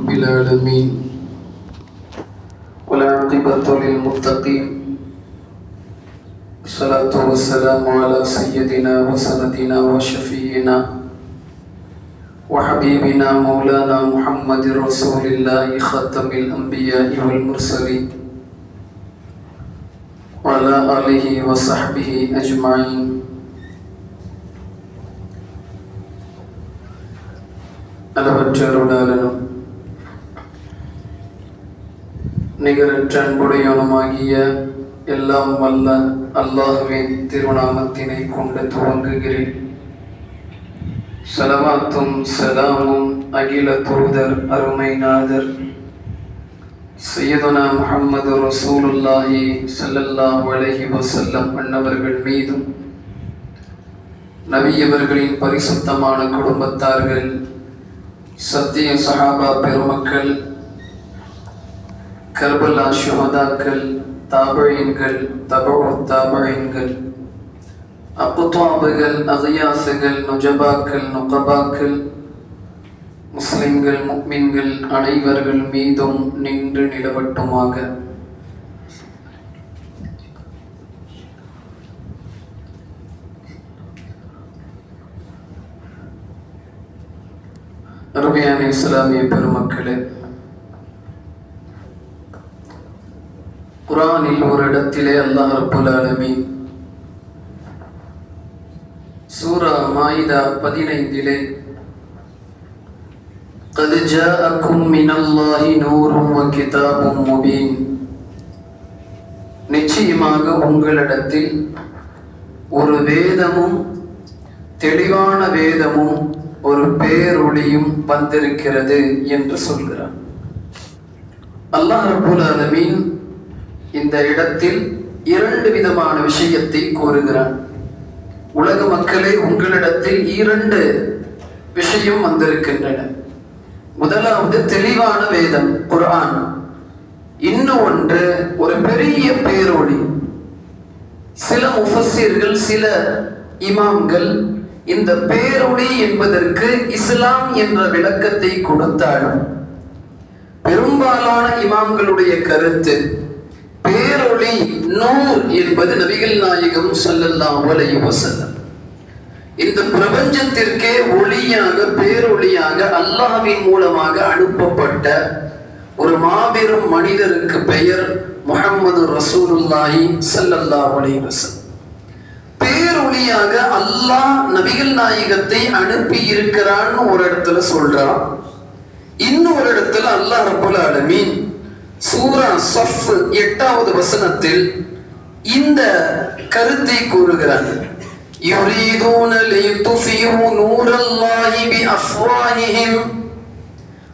رب العالمين والعاقبة للمتقين الصلاة والسلام على سيدنا وسندنا وشفينا وحبيبنا مولانا محمد رسول الله ختم الأنبياء والمرسلين وعلى آله وصحبه أجمعين அளவற்ற நிகரற்ற அன்புடையவனுமாகிய எல்லாம் வல்ல அல்லாஹுவின் திருநாமத்தினை கொண்டு துவங்குகிறேன். செலவாத்தும் சலாமும் அகில தூதர் அருமை நாதர். சையதுனா முஹம்மது ரசூலுல்லாஹி ஸல்லல்லாஹு அலைஹி வசல்லம் அன்னவர்கள் மீதும் நபியவர்களின் பரிசுத்தமான குடும்பத்தார்கள் சத்திய சஹாபா பெருமக்கள் கர்பலா சுஹதாக்கள் தாபழியன்கள் தபு தாபழியன்கள் அப்புத்தாபுகள் அகியாசுகள் நுஜபாக்கள் நுகபாக்கள் முஸ்லிம்கள் முக்மின்கள் அனைவர்கள் மீதும் நின்று நிலவட்டுமாக. அருமையான இஸ்லாமிய பெருமக்களே குரானில் ஒரு இடத்திலே அல்லாஹ் ரப்புல் ஆலமீன் சூரா மாயிதா பதினைந்திலே قد جاءكم من الله نور وكتاب مبين நிச்சயமாக உங்களிடத்தில் ஒரு வேதமும் தெளிவான வேதமும் ஒரு பேரொளியும் வந்திருக்கிறது என்று சொல்கிறார் அல்லாஹ் ரபுல் ஆலமீன் இந்த இடத்தில் இரண்டு விதமான விஷயத்தை கூறுகிறான். உலக மக்களே உங்களிடத்தில் இரண்டு விஷயம் வந்திருக்கின்றன. முதலாவது தெளிவான வேதம் குரான் இன்னும் ஒன்று ஒரு பெரிய பேரொழி சில முஃபஸிர்கள் சில இமாம்கள் இந்த பேரொளி என்பதற்கு இஸ்லாம் என்ற விளக்கத்தை கொடுத்தாலும் பெரும்பாலான இமாம்களுடைய கருத்து பேரொளி நூர் என்பது நபிகள் நாயகம் ஸல்லல்லாஹு அலைஹி வஸல்லம். இந்த பிரபஞ்சத்திற்கே ஒளியாக பேரொளியாக அல்லாஹ்வின் மூலமாக அனுப்பப்பட்ட ஒரு மாபெரும் மனிதருக்கு பெயர் முகமது ரசூலுல்லாஹி ஸல்லல்லாஹு அலைஹி வஸல்லம். பேரொளியாக அல்லாஹ் நபிகள் நாயகத்தை அனுப்பி இருக்கிறான்னு ஒரு இடத்துல சொல்றான். இன்னொரு இடத்துல அல்லாஹ் ரப்பல் ஆலமீன் சூரா சஃப் எட்டாவது வசனத்தில் இந்த கருத்தை கூறுகிறார் يريدون ليطفئوا نور الله بأفواههم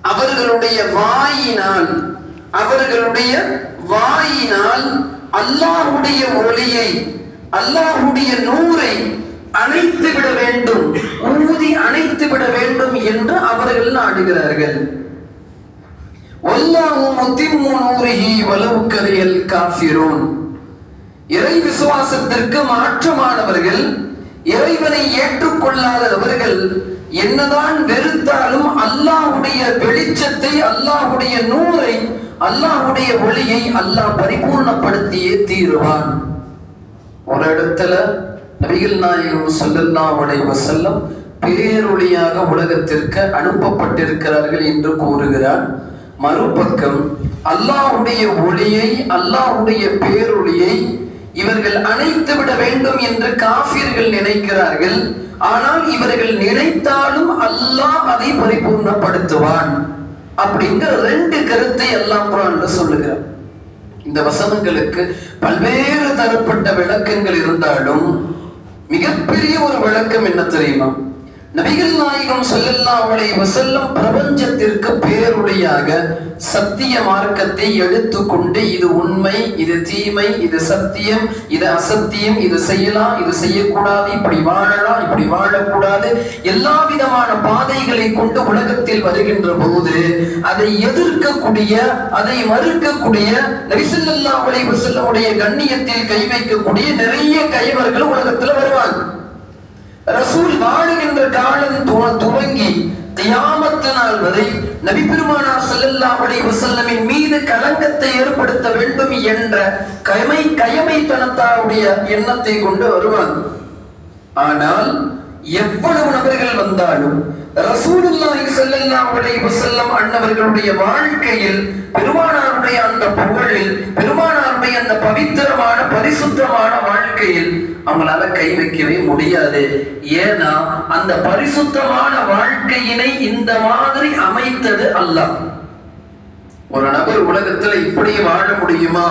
அவர்களுடைய வாயினால் அவர்களுடைய வாயினால் அல்லாஹ்வுடைய ஒளியை அல்லாஹ்வுடைய நூரை அணைத்து விட வேண்டும் ஊதி அணைத்து விட வேண்டும் என்று அவர்கள் நாடுகிறார்கள் இறை விசுவாசத்திற்கு மாற்றமானவர்கள் இறைவனை ஏற்றுக்கொள்ளாதவர்கள் என்னதான் வெறுத்தாலும் அல்லாஹ்வுடைய வெளிச்சத்தை அல்லாஹ்வுடைய நூலை அல்லாஹ்வுடைய ஒளியை அல்லாஹ் பரிபூர்ணப்படுத்தியே தீருவான். ஒரு இடத்துல நபிகள் நாயகம் ஸல்லல்லாஹு அலைஹி வஸல்லம் பேரொழியாக உலகத்திற்கு அனுப்பப்பட்டிருக்கிறார்கள் என்று கூறுகிறார். மறுபக்கம் அல்லாஹ்வுடைய ஒளியை அல்லாஹ்வுடைய பேரொளியை இவர்கள் அணைத்து விட வேண்டும் என்று காபியர்கள் நினைக்கிறார்கள். ஆனால் இவர்கள் நினைத்தாலும் அல்லாஹ் அதை பரிபூர்ணப்படுத்துவான். அப்படிங்கிற ரெண்டு கருத்தை அல்லாஹ் குரான்ல சொல்லுகிறார் இந்த வசனங்களுக்கு பல்வேறு தரப்பட்ட விளக்கங்கள் இருந்தாலும் மிகப்பெரிய ஒரு விளக்கம் என்ன தெரியுமா? நபிகள் நாயகம் ஸல்லல்லாஹு அலைஹி வஸல்லம் பிரபஞ்சத்திற்கு பேருடையாக சத்திய மார்க்கத்தை எடுத்துக்கொண்டு இது உண்மை இது தீமை இது சத்தியம் இது அசத்தியம் இது செய்யலாம் இது செய்யக்கூடாது இப்படி வாழலாம் இப்படி வாழக்கூடாது. எல்லா விதமான பாதைகளை கொண்டு உலகத்தில் வருகின்ற போது அதை எதிர்க்கக்கூடிய அதை மறுக்கக்கூடிய நபிசல்லாஹு அலைஹி வசல்லமுடைய கண்ணியத்தில் கை வைக்கக்கூடிய நிறைய கைவர்கள் உலகத்துல வருவாங்க ரசூல் வாழுகின்ற காலம் துவங்கி தியாமத்து நாள் வரை நபி பெருமானார் செல்லல்லா அலி வசல்லமின் மீது கலங்கத்தை ஏற்படுத்த வேண்டும் என்ற கயமை கயமைத்தனத்தாருடைய எண்ணத்தை கொண்டு வருவாங்க ஆனால் எவ்வளவு நபர்கள் வந்தாலும் ரசூலுல்லாஹி செல்லல்லா அலி வசல்லம் அன்னவர்களுடைய வாழ்க்கையில் பெருமானாருடைய அந்த புகழில் பெருமானாருடைய அந்த பவித்திரமான பரிசுத்தமான வாழ்க்கையில் அவங்களால கை வைக்கவே முடியாது. ஏன்னா அந்த பரிசுத்தமான வாழ்க்கையினை இந்த மாதிரி அமைத்தது அல்ல. ஒரு நபர் உலகத்துல இப்படி வாழ முடியுமா?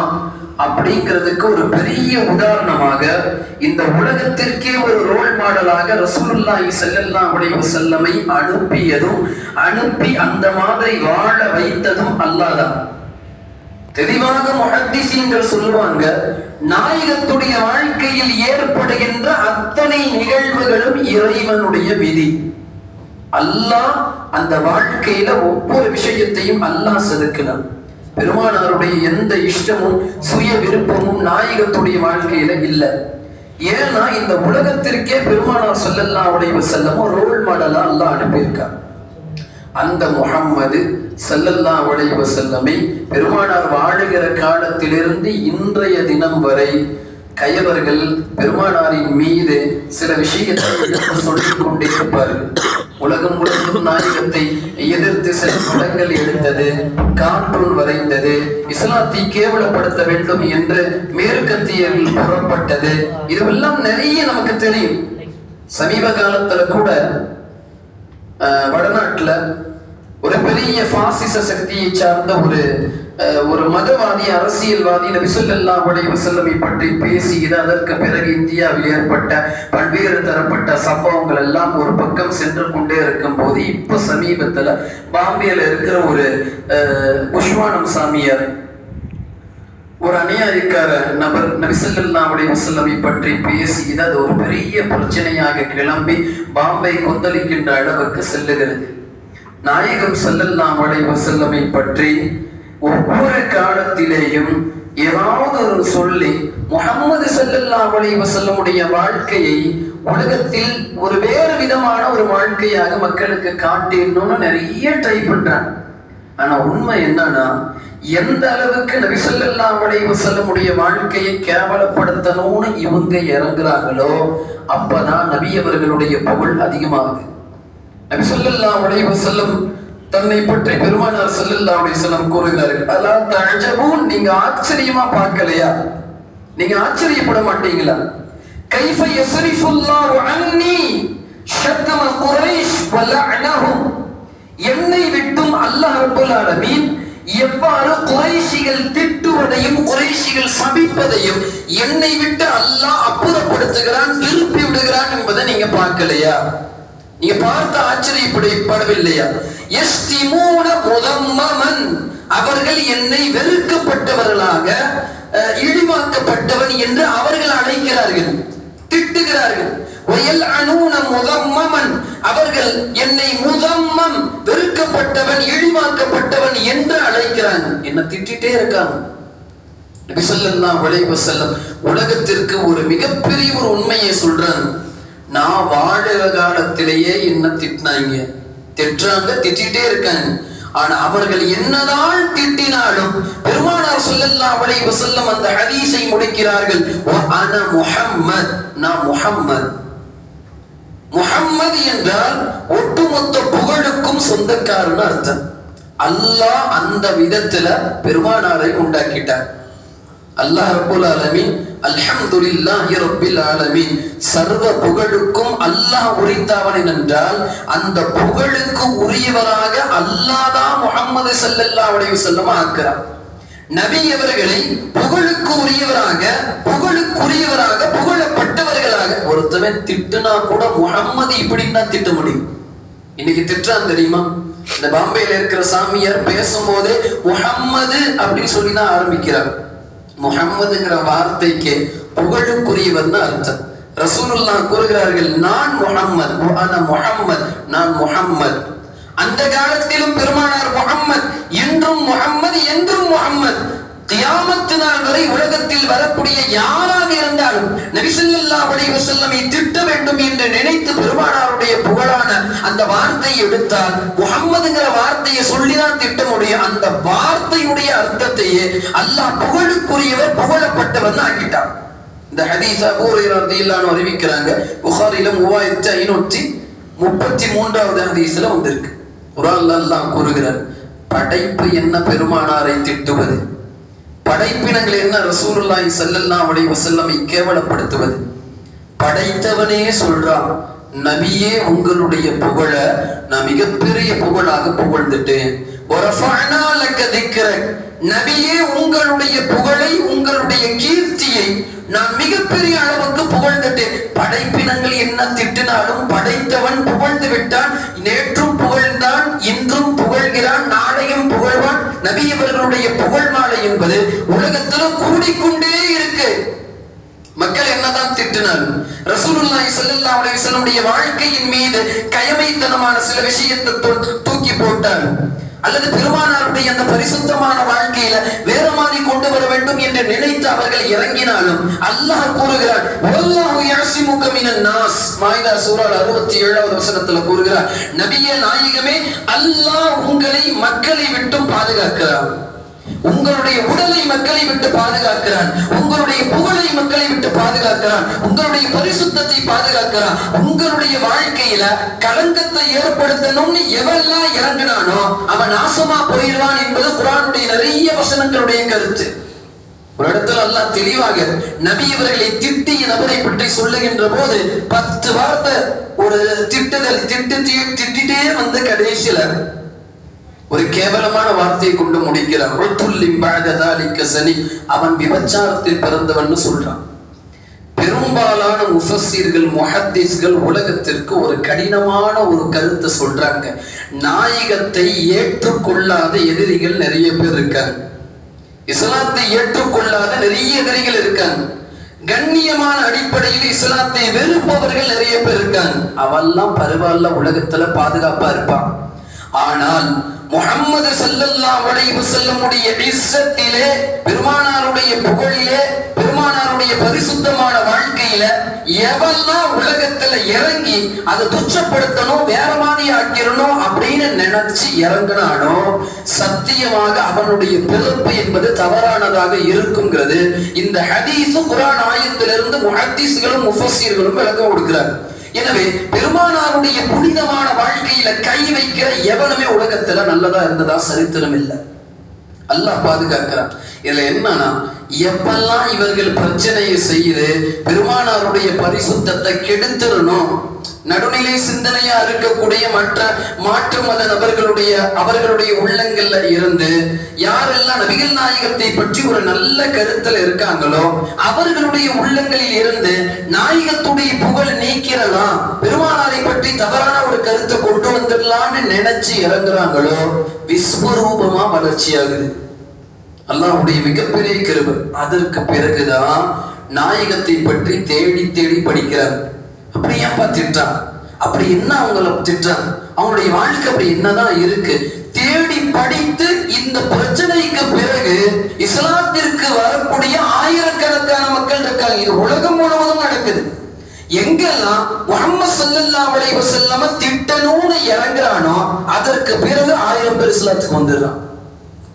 அப்படிங்கிறதுக்கு ஒரு பெரிய உதாரணமாக இந்த உலகத்திற்கே ஒரு ரோல் பாடலாக ரசூலுல்லாஹி ஸல்லல்லாஹு உடைய செல்லமை அனுப்பியதும் அனுப்பி அந்த மாதிரி வாழ வைத்ததும் அல்லாதான் தெளிவாக முஹத்திசீன்கள் சொல்லுவாங்க நாயகத்துடைய வாழ்க்கையில் ஏற்படுகின்ற அத்தனை நிகழ்வுகளும் இறைவனுடைய விதி. அல்லாஹ் அந்த வாழ்க்கையில ஒவ்வொரு விஷயத்தையும் அல்லாஹ் செதுக்கினான். பெருமானாருடைய எந்த இஷ்டமும் சுய விருப்பமும் நாயகத்துடைய வாழ்க்கையில இல்ல. ஏன்னா இந்த உலகத்திற்கே பெருமானார் சொல்லல்லா உடைவு செல்லமும் ரோல் மாடலா அல்லாஹ் அனுப்பியிருக்கார். அந்த முகம்மது ஸல்லல்லாஹு உடைவு செல்லமை பெருமானார் வாழுகிற காலத்திலிருந்து இன்றைய தினம் வரை கயவர்கள் பெருமானாரின் மீது சில விஷயத்தை சொல்லிக் கொண்டிருப்பார்கள் உலகம் முழுவதும் நாயகத்தை எதிர்த்து சில படங்கள் எடுத்தது கார்ட்டூன் வரைந்தது இஸ்லாத்தை கேவலப்படுத்த வேண்டும் என்று மேற்கத்தியில் புறப்பட்டது. இதுவெல்லாம் நிறைய நமக்கு தெரியும். சமீப காலத்துல கூட அஹ், வடநாட்டுல ஒரு பெரிய பாசிச சக்தியை சார்ந்த ஒரு அஹ், ஒரு மதவாதி அரசியல்வாதி நபிசல்லா உடைய அலைஹி பற்றி பேசியது அதற்கு பிறகு இந்தியாவில் ஏற்பட்ட பல்வேறு தரப்பட்ட சம்பவங்கள் எல்லாம் ஒரு பக்கம் சென்று கொண்டே இருக்கும் போது இப்ப சமீபத்துல பாம்பேல இருக்கிற ஒரு அஹ், புஷ்வானம் சாமியார் ஒரு அநியாயக்கார நபர் நபிசல்லாவுடைய அலைஹி பற்றி பேசியது அது ஒரு பெரிய பிரச்சனையாக கிளம்பி பாம்பை கொந்தளிக்கின்ற அளவுக்கு செல்லுகிறது. நாயகம் ஸல்லல்லாஹு அலைஹி செல்லமை பற்றி ஒவ்வொரு காலத்திலேயும் ஏதாவது ஒரு சொல்லி முகமது ஸல்லல்லாஹு அலைஹி செல்லமுடைய வாழ்க்கையை உலகத்தில் ஒரு வேறு விதமான ஒரு வாழ்க்கையாக மக்களுக்கு காட்டிடணும்னு நிறைய ட்ரை பண்றாங்க. ஆனா உண்மை என்னன்னா எந்த அளவுக்கு நபி ஸல்லல்லாஹு செல்லமுடைய வாழ்க்கையை கேவலப்படுத்தணும்னு இவங்க இறங்குறாங்களோ அப்பதான் நபி அவர்களுடைய புகழ் அதிகமாகுது. நபிசல்லா உடைய அலைஹி தன்னை பற்றி பெருமானார் செல்லல்லா உடைய செல்லம் கூறுகிறார்கள் அல்லா தஅஜபூன் நீங்க ஆச்சரியமா பார்க்கலையா? நீங்க ஆச்சரியப்பட மாட்டீங்களா? கைஃப யஸ்ரிஃபுல்லாஹு அன்னி ஷத்தம குரைஷ் வ லஅனஹும் என்னை விட்டும் அல்லாஹ் ரப்பல் ஆலமீன் எவ்வாறு குறைஷிகள் திட்டுவதையும் குறைஷிகள் சபிப்பதையும் என்னை விட்டு அல்லாஹ் அப்புறப்படுத்துகிறான் திருப்பி விடுகிறான் என்பதை நீங்க பார்க்கலையா? நீங்க பார்த்து ஆச்சரியப்படவில்லையா எஸ்திமூன முதம்மன் அவர்கள் என்னை வெறுக்கப்பட்டவர்களாக அஹ், இழிவாக்கப்பட்டவன் என்று அவர்கள் அழைக்கிறார்கள் திட்டுகிறார்கள். வயல் முதம்மமன். அவர்கள் என்னை முதம்மம் வெறுக்கப்பட்டவன் இழிவாக்கப்பட்டவன் என்று அழைக்கிறாங்க என்ன திட்டிட்டே இருக்காங்க? நபி உலகத்திற்கு ஒரு மிகப்பெரிய ஒரு உண்மையை சொல்றாங்க. நான் வாழ காலத்திலேயே என்ன திட்டினாங்க? திட்டுறாங்க திட்டிட்டே இருக்காங்க. ஆனா அவர்கள் என்னதான் திட்டினாலும் பெருமானார் சொல்லல்லா அவளை வஸல்லம் அந்த ஹதீஸை முடிக்கிறார்கள். அன முஹம்மத். நான் முஹம்மத். முஹம்மது என்றால் ஒட்டுமொத்த புகழுக்கும் சொந்தக்காரன்னு அர்த்தம். அல்லாஹ் அந்த விதத்துல பெருமானாரை உண்டாக்கிட்டார் அல்லாஹ் ரபுல் ஆலமின் அல்ஹம்துலில்லாஹி ரப்பில் சர்வ புகழுக்கும் அல்லாஹ் உரித்தவன் என்றால் அந்த புகழுக்கு உரியவராக அல்லாஹ் தான் முஹம்மது ஸல்லல்லாஹு அலைஹி செல்லமா ஆக்குறான். நபி அவர்களை புகழுக்கு உரியவராக புகழுக்குரியவராக புகழப்பட்டவர்களாக ஒருத்தவன் திட்டுனா கூட முஹம்மது இப்படின்னு தான் திட்ட முடியும். இன்னைக்கு திட்டுறான் தெரியுமா? இந்த பாம்பேல இருக்கிற சாமியார் பேசும்போதே முஹம்மது அப்படின்னு சொல்லி தான் ஆரம்பிக்கிறார். முகம்மதுங்கிற வார்த்தைக்கு புகழுக்குரியவர்னு அர்த்தம். ரசூலுல்லா கூறுகிறார்கள் நான் முகம்மது முகம்மது நான் முகம்மது அந்த காலத்திலும் பெருமானார் முகம்மது என்றும் முகம்மது என்றும் முகம்மது கியாமத்து நாள் வரை உலகத்தில் வரக்கூடிய யாராக இருந்தாலும் நபிசல்லா அலைஹி திட்ட வேண்டும் என்று நினைத்து பெருமானாருடைய புகழான அந்த வார்த்தையை எடுத்தால் முகம்மதுங்கிற வார்த்தையை சொல்லிதான் திட்ட முடியும் அந்த வார்த்தையுடைய அர்த்தத்தையே அல்லாஹ் புகழுக்குரியவர் புகழப்பட்டவர் ஆக்கிட்டான். இந்த ஹதீஸ் அபூ ஹுரைரா அறிவிக்கிறாங்க. புகாரில மூவாயிரத்தி ஐநூற்றி முப்பத்தி மூன்றாவது ஹதீஸ்ல வந்திருக்கு. குரான்ல அல்லாஹ் கூறுகிறார் படைப்பு என்ன பெருமானாரை திட்டுவது? படைப்பினங்கள் என்ன ரசூலுல்லாஹி ஸல்லல்லாஹு அலைஹி வஸல்லமை கேவலப்படுத்துவது? படைத்தவனே சொல்றான் நபியே உங்களுடைய புகழ நான் மிகப்பெரிய புகழாக புகழ்ந்துட்டேன். நபியே உங்களுடைய புகழை உங்களுடைய கீர்த்தியை நான் மிகப்பெரிய அளவுக்கு புகழ்ந்துட்டேன். படைப்பினங்கள் என்ன திட்டினாலும் படைத்தவன் புகழ்ந்து விட்டான். நேற்றும் புகழ்ந்தான் இன்றும் புகழ்கிறான் நாளையும் புகழ்வான். நபியவர்களுடைய புகழ் மாலை என்பது உலகத்துல கூடிக்கொண்டே இருக்கு. மக்கள் என்னதான் திட்டினாலும் ரசூலுல்லாஹி ஸல்லல்லாஹு அலைஹி வஸல்லமுடைய வாழ்க்கையின் மீது கயமைத்தனமான சில விஷயத்தை தூக்கி போட்டார். அல்லது பெருமானாருடைய அந்த பரிசுத்தமான வாழ்க்கையில வேற மாதிரி கொண்டு வர வேண்டும் என்று நினைத்து அவர்கள் இறங்கினாலும் அல்லாஹ் கூறுகிறார் வல்லாஹு யஸிமுக மினன் நாஸ். மாயிதா சூரா 67வது வசனத்துல கூறுகிறார் நபியே நாயகமே அல்லாஹ் உங்களை மக்களை விட்டும் பாதுகாக்கிறார். உங்களுடைய உடலை மக்களை விட்டு பாதுகாக்கிறான். உங்களுடைய புகழை மக்களை விட்டு பாதுகாக்கிறான். உங்களுடைய பரிசுத்தத்தை பாதுகாக்கிறான். உங்களுடைய வாழ்க்கையில களங்கத்தை ஏற்படுத்தணும்னு எவெல்லாம் இறங்கினானோ அவன் நாசமா போயிடுவான் என்பது குரானுடைய நிறைய வசனங்களுடைய கருத்து. ஒரு இடத்துல எல்லாம் தெளிவாக நபி இவர்களை திட்டிய நபரை பற்றி சொல்லுகின்ற போது பத்து வார்த்தை ஒரு திட்டுதல் திட்டு திட்டிட்டே வந்து கடைசியில ஒரு கேவலமான வார்த்தையை கொண்டு முடிக்கிறார் உத்துல்லிம் சனி. அவன் விபச்சாரத்தில் பிறந்தவன்னு சொல்றான். பெரும்பாலான முஃபஸ்ஸீர்கள் முஹத்தீஸ்கள் உலகத்திற்கு ஒரு கடினமான ஒரு கருத்தை சொல்றாங்க. நாயகத்தை ஏற்றுக்கொள்ளாத எதிரிகள் நிறைய பேர் இருக்காங்க. இஸ்லாத்தை ஏற்றுக்கொள்ளாத நிறைய எதிரிகள் இருக்காங்க. கண்ணியமான அடிப்படையில் இஸ்லாத்தை வெறுப்பவர்கள் நிறைய பேர் இருக்காங்க. அவெல்லாம் பரவாயில்ல உலகத்துல பாதுகாப்பா இருப்பான். ஆனால் முகம்மது ஸல்லல்லாஹு அலைஹி செல்லமுடைய இசத்திலே பெருமானாருடைய புகழிலே பெருமானாருடைய பரிசுத்தமான வாழ்க்கையில எவெல்லாம் உலகத்துல இறங்கி அதை துச்சப்படுத்தணும் வேற மாதிரி ஆக்கிரணும் அப்படின்னு நினைச்சு இறங்கினானோ சத்தியமாக அவனுடைய பிறப்பு என்பது தவறானதாக இருக்குங்கிறது இந்த ஹதீஸும் குரான் ஆயத்திலிருந்து முஹத்தீஸ்களும் முஃபசீர்களும் விளக்கம் கொடுக்கிறார். எனவே பெருமானாருடைய புனிதமான வாழ்க்கையில கை வைக்கிற எவனுமே உலகத்துல நல்லதா இருந்ததா சரித்திரம் இல்லை. அல்லாஹ் பாதுகாக்கிறான். இதுல என்னன்னா எப்பெல்லாம் இவர்கள் பிரச்சனையை செய்து பெருமானாருடைய பரிசுத்தத்தை கெடுத்துடணும் நடுநிலை சிந்தனையா இருக்கக்கூடிய மற்ற மாற்று மத நபர்களுடைய அவர்களுடைய உள்ளங்கள்ல இருந்து யாரெல்லாம் நபிகள் நாயகத்தை பற்றி ஒரு நல்ல கருத்துல இருக்காங்களோ அவர்களுடைய உள்ளங்களில் இருந்து நாயகத்துடைய புகழ் நீக்கிறலாம் பெருமானாரை பற்றி தவறான ஒரு கருத்தை கொண்டு வந்துடலாம்னு நினைச்சு இறங்குறாங்களோ விஸ்வரூபமா வளர்ச்சி ஆகுது அல்லாஹுடைய மிகப்பெரிய கிருப. அதற்கு பிறகுதான் நாயகத்தை பற்றி தேடி தேடி படிக்கிறார் அப்படி ஏன்பா திட்டான் அப்படி என்ன அவங்கள திட்டான் அவங்களுடைய வாழ்க்கை அப்படி என்னதான் இருக்கு? தேடி படித்து இந்த பிரச்சனைக்கு பிறகு இஸ்லாத்திற்கு வரக்கூடிய ஆயிரக்கணக்கான மக்கள் இருக்காங்க. இது உலகம் முழுவதும் நடக்குது. எங்கெல்லாம் முகமது ஸல்லல்லாஹு அலைஹி திட்டணும்னு இறங்குறானோ அதற்கு பிறகு ஆயிரம் பேர் இஸ்லாத்துக்கு வந்துடுறான்.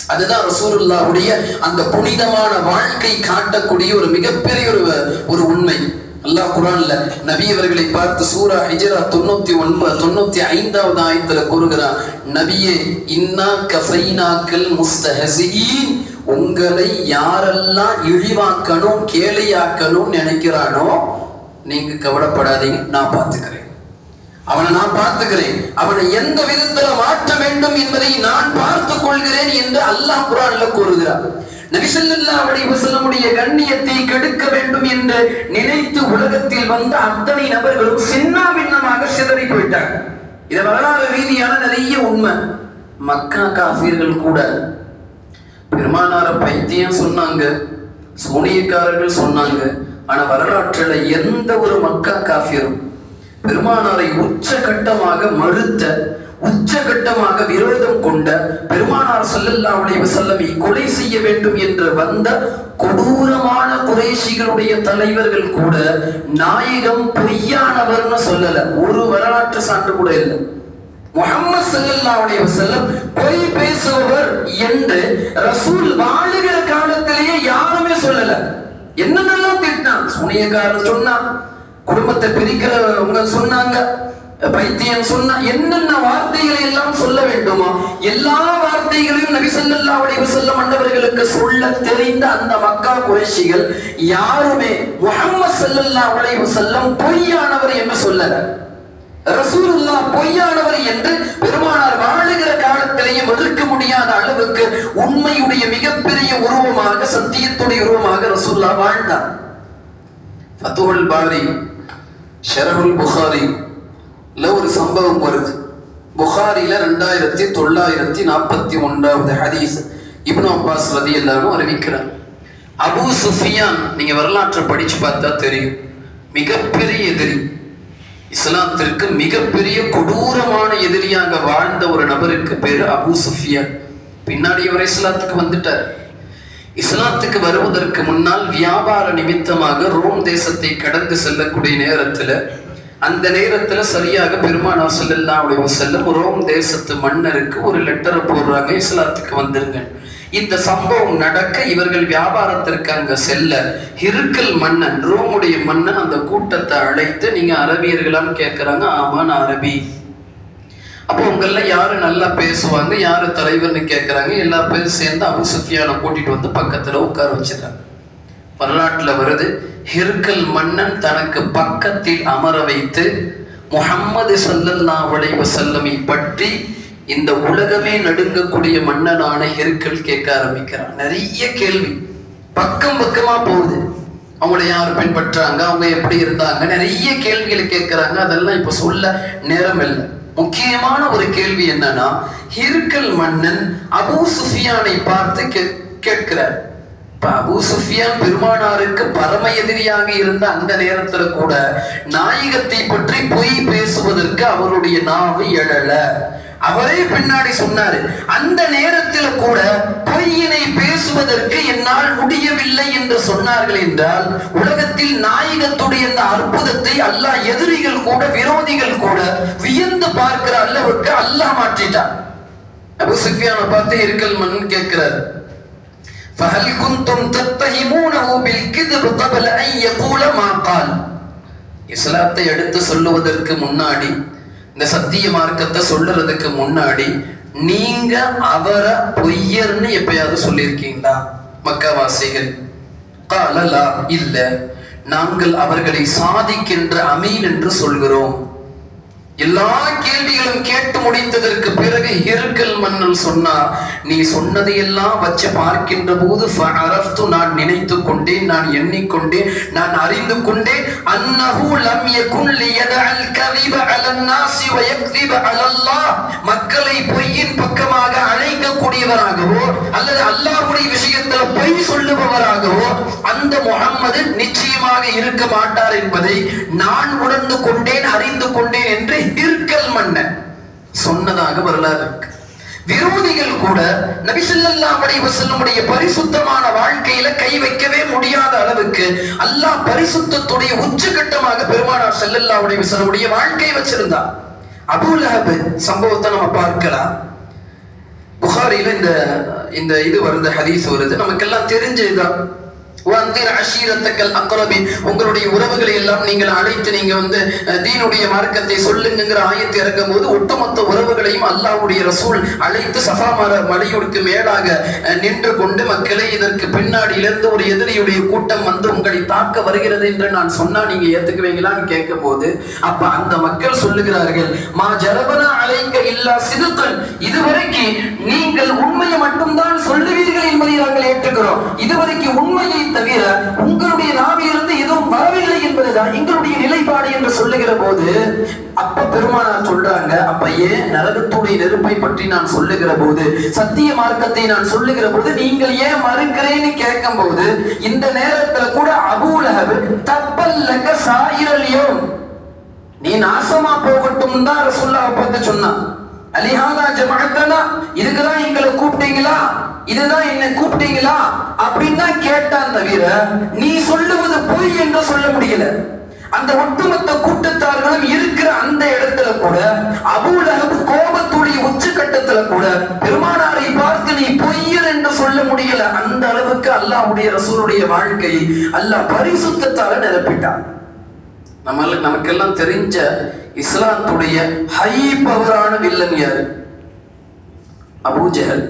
அதுதான் ரசூலுல்லாஹுடைய அந்த புனிதமான வாழ்க்கை காட்டக்கூடிய ஒரு மிகப்பெரிய ஒரு ஒரு உண்மை. அல்லாஹ் குரான்ல நபி அவர்களை பார்த்து சூரா ஹிஜரா தொண்ணூத்தி ஒன்பது தொண்ணூத்தி ஐந்தாவது ஆயத்துல கூறுகிறார் நபியே இன்னா கஃபைனாக்கல் முஸ்தஹசியின் உங்களை யாரெல்லாம் இழிவாக்கணும் கேலியாக்கணும் நினைக்கிறானோ நீங்க கவலைப்படாதீங்க நான் பார்த்துக்கிறேன். அவனை நான் பார்த்துக்கிறேன். அவனை எந்த விதத்துல மாற்ற வேண்டும் என்பதை நான் பார்த்துக் கொள்கிறேன் என்று அல்லாஹ் குரான்ல கூறுகிறார். நபிசல்லா அலைஹி வஸல்லமுடைய கண்ணியத்தை கெடுக்க வேண்டும் என்று நினைத்து உலகத்தில் வந்த அத்தனை நபர்களும் சின்ன பின்னமாக சிதறி போயிட்டாங்க. இது வரலாறு ரீதியான நிறைய உண்மை. மக்கா காஃபியர்கள் கூட பெருமானார பைத்தியம் சொன்னாங்க. சூனியக்காரர்கள் சொன்னாங்க. ஆனா வரலாற்றுல எந்த ஒரு மக்கா காஃபியரும் பெருமானாரை உச்சகட்டமாக மறுத்த உச்சகட்டமாக விரோதம் கொண்ட பெருமானார் செல்லல்லா உடைய செல்லமை கொலை செய்ய வேண்டும் என்று வந்த கொடூரமான குறைஷிகளுடைய தலைவர்கள் கூட நாயகம் பொய்யானவர்னு சொல்லல. ஒரு வரலாற்று சான்று கூட இல்லை. முகமது செல்லல்லாவுடைய செல்லம் பொய் பேசுபவர் என்று ரசூல் வாழுகிற காலத்திலேயே யாருமே சொல்லல. என்னென்னலாம் திட்டினான்? சுனியக்காரன் சொன்னான் குடும்பத்தை பிரிக்கிறவங்க சொன்னாங்க. பைத்தியம் சொன்னா என்னென்ன வார்த்தைகளை எல்லாம் சொல்ல வேண்டுமோ எல்லா வார்த்தைகளையும் நபிசல்லா ஸல்லல்லாஹு செல்ல வஸல்லம் சொல்ல தெரிந்த அந்த மக்கா குறைசிகள் யாருமே முஹம்மது செல்லல்லா அலைஹி செல்லம் பொய்யானவர் என்று சொல்லல. ரசூலுல்லா பொய்யானவர் என்று பெருமானார் வாழுகிற காலத்திலேயும் எதிர்க்க முடியாத அளவுக்கு உண்மையுடைய மிகப்பெரிய உருவமாக சத்தியத்துடைய உருவமாக ரசூல்லா வாழ்ந்தார். ஃபத்துல் பாரி ஷரகுல் புகாரி ஒரு சம்பவம் வருது. புகாரில ரெண்டாயிரத்தி தொள்ளாயிரத்தி நாற்பத்தி ஒன்றாவது ஹதீஸ் இப்னு அப்பாஸ் ரதி எல்லாரும் அறிவிக்கிறார். அபு சுஃபியான் நீங்க வரலாற்றை படிச்சு பார்த்தா தெரியும். மிகப்பெரிய எதிரி. இஸ்லாத்திற்கு மிகப்பெரிய கொடூரமான எதிரியாக வாழ்ந்த ஒரு நபருக்கு பேர் அபு சுஃபியான். பின்னாடி அவர் இஸ்லாத்துக்கு வந்துட்டார். இஸ்லாத்துக்கு வருவதற்கு முன்னால் வியாபார நிமித்தமாக ரோம் தேசத்தை கடந்து செல்லக்கூடிய நேரத்துல அந்த நேரத்துல சரியாக பெருமானார் செல்லல்லா உடைய செல்லும் ரோம் தேசத்து மன்னருக்கு ஒரு லெட்டரை போடுறாங்க இஸ்லாத்துக்கு வந்துருங்க. இந்த சம்பவம் நடக்க இவர்கள் வியாபாரத்திற்கு அங்க செல்ல ஹிருக்கல் மன்னன் ரோமுடைய மன்னன் அந்த கூட்டத்தை அழைத்து நீங்க அரபியர்களான்னு கேட்குறாங்க ஆமா நான் அரபி. அப்போ உங்கள யாரு நல்லா பேசுவாங்க யாரு தலைவர்னு கேட்கறாங்க எல்லா பேரும் சேர்ந்து அபு சுஃபியானை கூட்டிட்டு வந்து பக்கத்துல உட்கார வச்சிடறாங்க. வரலாற்றுல வருது ஹிர்கல் மன்னன் தனக்கு பக்கத்தில் அமர வைத்து முஹம்மது சல்லல்லா அலைஹி செல்லமை பற்றி இந்த உலகமே நடுங்கக்கூடிய மன்னனான ஹெருக்கள் கேட்க ஆரம்பிக்கிறான். நிறைய கேள்வி. பக்கம் பக்கமா போகுது. அவங்கள யார் பின்பற்றாங்க அவங்க எப்படி இருந்தாங்க நிறைய கேள்விகளை கேட்கறாங்க. அதெல்லாம் இப்ப சொல்ல நேரம் இல்லை. முக்கியமான ஒரு கேள்வி என்னன்னா ஹிர்கல் மன்னன் அபு சுஃபியானை பார்த்து கே- கேட்கிறார். இப்ப அபு சுஃபியான் பெருமானாருக்கு பரம எதிரியாக இருந்த அந்த நேரத்துல கூட நாயகத்தை பற்றி பொய் பேசுவதற்கு அவருடைய நாவு எழல. அவரே பின்னாடி சொன்னாரு அந்த நேரத்தில் கூட பொய்யினை பேசுவதற்கு என்னால் முடியவில்லை என்று சொன்னார்கள் என்றால் உலகத்தில் நாயகத்துடைய இந்த அற்புதத்தை அல்லாஹ் எதிரிகள் கூட விரோதிகள் கூட வியந்து பார்க்கிற அளவுக்கு அல்லாஹ் மாற்றிட்டான் அபு சுஃபியானை பார்த்து இருக்கல் மன்னன் கேட்கிறார் فهل كنتم تتهمونه بالكذب قبل أن يقول ما قال இஸ்லாத்தை எடுத்து சொல்லுவதற்கு முன்னாடி இந்த சத்திய மார்க்கத்தை சொல்லுறதுக்கு முன்னாடி நீங்க அவரை பொய்யர்னு எப்பயாவது சொல்லியிருக்கீங்களா மக்கவாசிகள்? காலலா இல்ல. நாங்கள் அவர்களை சாதிக்கின்ற அமீன் என்று சொல்கிறோம். எல்லா கேள்விகளும் கேட்டு முடித்ததற்கு பிறகு ஹிருக்கல் மன்னன் சொன்னா நீ சொன்னதையெல்லாம் வச்சு பார்க்கின்ற போது ஃபஅரஃப்து நான் நினைத்து கொண்டேன் நான் எண்ணிக்கொண்டேன் நான் அறிந்து கொண்டேன். அன்னஹு லம் யகுன் லியதஅல் கதிப அலன் நாசி வ யக்திப அலல்லாஹ். மக்களை பொய்யின் பக்கமாக அழைக்கக்கூடியவராகவோ அல்லது அல்லாஹ்வுடைய விஷயத்துல பொய் சொல்லுபவராகவோ அந்த முகம்மது நிச்சயமாக இருக்க மாட்டார் என்பதை நான் உணர்ந்து கொண்டேன் அறிந்து கொண்டேன் என்று இருக்கல் மன்னன் சொன்னதாக வரலாறு இருக்கு. விரோதிகள் கூட நபி ஸல்லல்லாஹு அலைஹி வஸல்லமுடைய பரிசுத்தமான வாழ்க்கையில கை வைக்கவே முடியாத அளவுக்கு அல்லாஹ் பரிசுத்தத்துடைய உச்சகட்டமாக பெருமானார் செல்லல்லா அலைஹி வஸல்லமுடைய வாழ்க்கையை வச்சிருந்தார் அபூ லஹப் சம்பவத்தை நம்ம பார்க்கலாம். புகாரியில இந்த இந்த இது வருது ஹதீஸ் வருது. நமக்கெல்லாம் தெரிஞ்சதுதான். உங்களுடைய உறவுகளை எல்லாம் நீங்கள் அழைத்து நீங்க வந்து அஹ், தீனுடைய மார்க்கத்தை சொல்லுங்கிற ஆயத்தை இறக்கும் போது ஒட்டுமொத்த உறவுகளையும் அல்லாஹ்வுடைய ரசூல் அழைத்து சஃபாமர மர மேலாக அஹ், நின்று கொண்டு மக்களை இதற்கு பின்னாடியிலிருந்து ஒரு எதிரியுடைய கூட்டம் வந்து உங்களை தாக்க வருகிறது என்று நான் சொன்னா நீங்க ஏத்துக்குவீங்களான்னு கேட்கும் போது அப்ப அந்த மக்கள் சொல்லுகிறார்கள் மா ஜரபனா அலைங்க இல்லா சிதுக்கள் இதுவரைக்கும் நீங்கள் உண்மையை மட்டும்தான் சொல்லுவீர்கள் என்பதை நாங்கள் ஏற்றுக்கிறோம். இதுவரைக்கும் உண்மையை தவிர உங்களுடைய நாவிலிருந்து எதுவும் வரவில்லை என்பதுதான் எங்களுடைய நிலைப்பாடு என்று சொல்லுகிற போது அப்ப பெருமானார் சொல்றாங்க அப்ப ஏன் நரகத்துடைய நெருப்பை பற்றி நான் சொல்லுகிற போது சத்திய மார்க்கத்தை நான் சொல்லுகிற போது நீங்கள் ஏன் மறுக்கிறேன்னு கேட்கும் போது இந்த நேரத்துல கூட அபூலஹப் தப்பல்லக்க சாயிரல்யோம் நீ நாசமா போகட்டும் தான் ரசூல்லாவை பார்த்து சொன்னான். அலிஹாதா ஜமாத்தனா இதுக்கு இதுதான் என்ன கூப்பிட்டீங்களா அப்படின்னு தான் கேட்டான் தவிர நீ சொல்லுவது பொய் என்று சொல்ல முடியல. அந்த ஒட்டுமொத்த கூட்டத்தார்களும் இருக்கிற அந்த இடத்துல கூட அபூலகப் கோபத்துடைய உச்சக்கட்டத்துல கூட பெருமானாரை பார்த்து நீ பொய்யர் என்று சொல்ல முடியல. அந்த அளவுக்கு அல்லாஹ்வுடைய ரசூலுடைய வாழ்க்கையை அல்லாஹ் பரிசுத்தால நிரப்பிட்டான். நம்ம நமக்கெல்லாம் தெரிஞ்ச இஸ்லாத்துடைய ஹை பவரான வில்லன் யாரு? அபூஜஹல்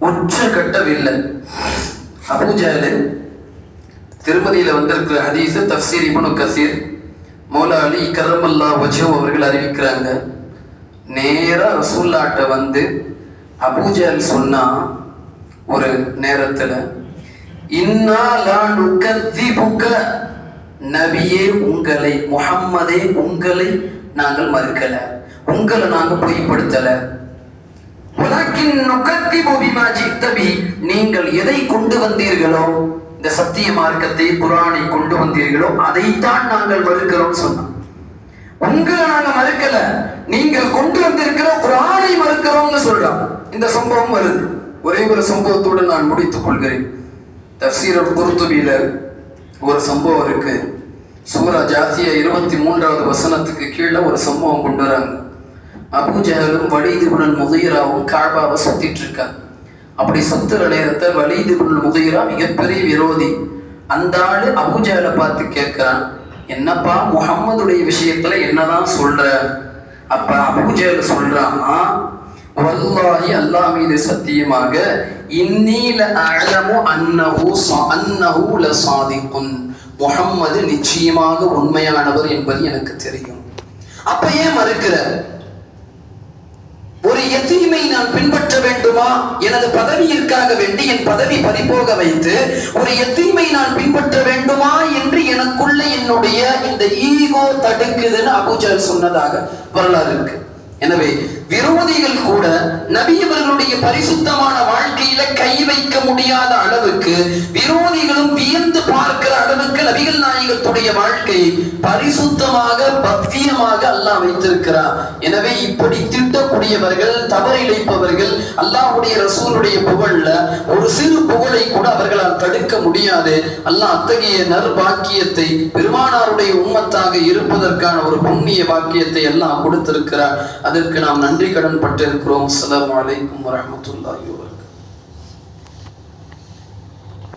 உச்சகட்ட வில்லன் அபூஜஹல் திருமதியில் வந்திருக்கிற ஹதீஸ் தஃசீர் இப்னு கசீர் மௌலா அலி கரமல்லா வஜோ அவர்கள் அறிவிக்கிறாங்க. நேராக ரசூல்லாட்ட வந்து அபூஜால் சொன்னா ஒரு நேரத்தில் இன்னா நபியே உங்களை முகம்மதே உங்களை நாங்கள் மறுக்கல. உங்களை நாங்கள் பொய்ப்படுத்தலை. நீங்கள் எதை கொண்டு வந்தீர்களோ இந்த சத்திய மார்க்கத்தை குரானை கொண்டு வந்தீர்களோ அதைத்தான் நாங்கள் மறுக்கிறோம் சொன்னோம். உங்களை நாங்க மறுக்கல. நீங்கள் கொண்டு வந்திருக்கிற குரானை மறுக்கிறோம்னு சொல்றோம். இந்த சம்பவம் வருது. ஒரே ஒரு சம்பவத்தோடு நான் முடித்துக் கொள்கிறேன். தப்சீரர் குருத்துபியில ஒரு சம்பவம் இருக்கு. சூரா ஜாத்திய இருபத்தி மூன்றாவது வசனத்துக்கு கீழே ஒரு சம்பவம் கொண்டு வராங்க. அபூஜஹலும் வலிதுபுடன் முதையராவும் காபாவை சுத்திட்டு இருக்காங்க அப்படி சுத்துற நேரத்தை வலிதுபுடன் முதையரா மிகப்பெரிய விரோதி. அந்த ஆளு அபூஜஹலை பார்த்து கேட்கிறான் என்னப்பா முகம்மதுடைய விஷயத்துல என்னதான் சொல்ற? அப்ப அபூஜஹல் சொல்றான் வல்லாஹி அல்லாஹ் மீது சத்தியமாக இன்னீல அழமு அன்னஹு அன்னஹு ல லசாதிகுன். முகம்மது நிச்சயமாக உண்மையானவர் என்பது எனக்கு தெரியும். அப்ப ஏன் மறுக்கிற? ஒரு எத்தீமை நான் பின்பற்ற வேண்டுமா? எனது பதவியிற்காக வேண்டி என் பதவி பறிபோக வைத்து ஒரு எத்தீமை நான் பின்பற்ற வேண்டுமா என்று எனக்குள்ள என்னுடைய இந்த ஈகோ தடுக்குதுன்னு அபூஜல் சொன்னதாக வரலாறு இருக்கு. எனவே விரோதிகள் கூட நபி அவர்களுடைய பரிசுத்தமான வாழ்க்கையில கை வைக்க முடியாத அளவுக்கு விரோதிகளும் வியந்து பார்க்கிற அளவுக்கு நபிகள் நாயகத்துடைய வாழ்க்கை பரிசுத்தமாக பத்தியமாக அல்லாஹ் வைத்திருக்கிறார். எனவே இப்படி திட்டக்கூடியவர்கள் தவறிழைப்பவர்கள் அல்லாஹுடைய ரசூலுடைய புகழ்ல ஒரு சிறு புகழை கூட அவர்களால் தடுக்க முடியாது. அல்லாஹ் அத்தகைய நற்பாக்கியத்தை பெருமானாருடைய உம்மத்தாக இருப்பதற்கான ஒரு புண்ணிய பாக்கியத்தை எல்லாம் கொடுத்திருக்கிறார். அதற்கு நாம் நன்றி கடன் பட்டிருக்கிறோம். அஸ்ஸலாமு வலைக்கம் வரஹ்மத்துல்லாஹி